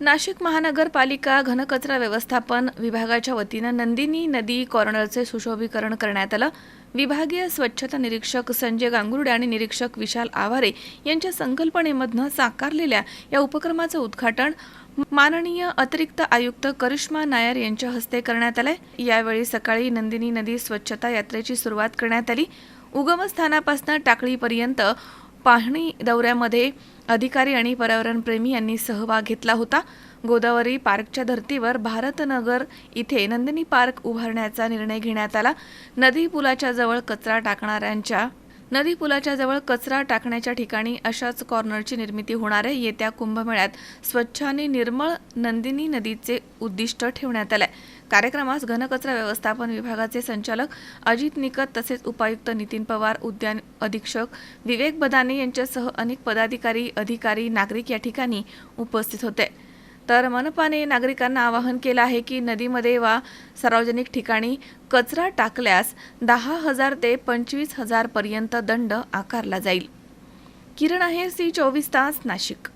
नाशिक महानगरपालिका घनकचरा व्यवस्थापन विभागाच्या वतीनं नंदिनी नदी कॉर्नरचे सुशोभीकरण करण्यात आलं. विभागीय स्वच्छता निरीक्षक संजय गांगुर्डे आणि निरीक्षक विशाल आवारे यांच्या संकल्पनेमधनं साकारलेल्या या उपक्रमाचं उद्घाटन माननीय अतिरिक्त आयुक्त करिश्मा नायर यांच्या हस्ते करण्यात आलंय. यावेळी सकाळी नंदिनी नदी स्वच्छता यात्रेची सुरुवात करण्यात आली. उगमस्थानापासून टाकळीपर्यंत पाहणी दौऱ्यामध्ये अधिकारी आणि पर्यावरणप्रेमी यांनी सहभाग घेतला होता. गोदावरी पार्कच्या धर्तीवर भारतनगर इथे नंदिनी पार्क उभारण्याचा निर्णय घेण्यात आला. नदी पुलाच्या जवळ कचरा टाकणाऱ्यांच्या नदी पुलाच्या जवळ कचरा टाकण्याच्या ठिकाणी अशाच कॉर्नरची निर्मिती होणार आहे. येत्या कुंभमेळ्यात स्वच्छ आणि निर्मळ नंदिनी नदीचे उद्दिष्ट ठेवण्यात आलंय. कार्यक्रमास घनकचरा व्यवस्थापन विभागाचे संचालक अजित निकत तसेच उपायुक्त नितीन पवार उद्यान अधीक्षक विवेक बदाने यांच्यासह अनेक पदाधिकारी अधिकारी नागरिक या ठिकाणी उपस्थित होते. तर मनपाने नागरिकांना आवाहन केलं आहे की नदीमध्ये वा सार्वजनिक ठिकाणी कचरा टाकल्यास दहा हजार ते पंचवीस हजार पर्यंत दंड आकारला जाईल. किरण आहे सी चोवीस तास नाशिक.